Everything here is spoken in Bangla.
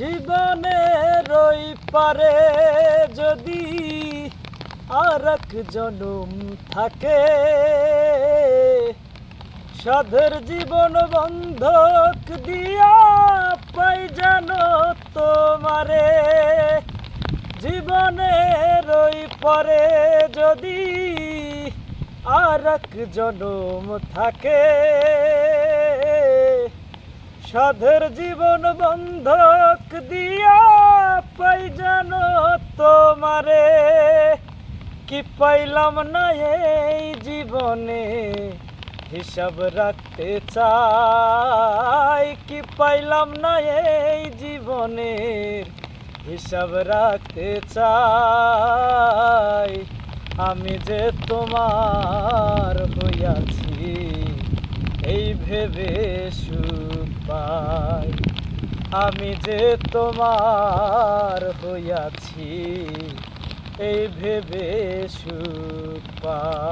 জীবনের ওই পারে যদি আরক জনম থাকে, সাধের জীবন বন্ধক দিয়া পাই জানো তোমারে। জীবনের ওই পরে যদি আরক জনম থাকে, সাধের জীবন বন্ধক কি পাইলাম না এই জীবনে? হিসাব রাখতে চাই, কি পাইলাম না এই জীবনের? হিসাব রাখতে চাই, আমি যে তোমার হইয়াছি, এই ভেবে সুখ পাই। আমি যে তোমার হইয়াছি এই ভেবে সুখ পাই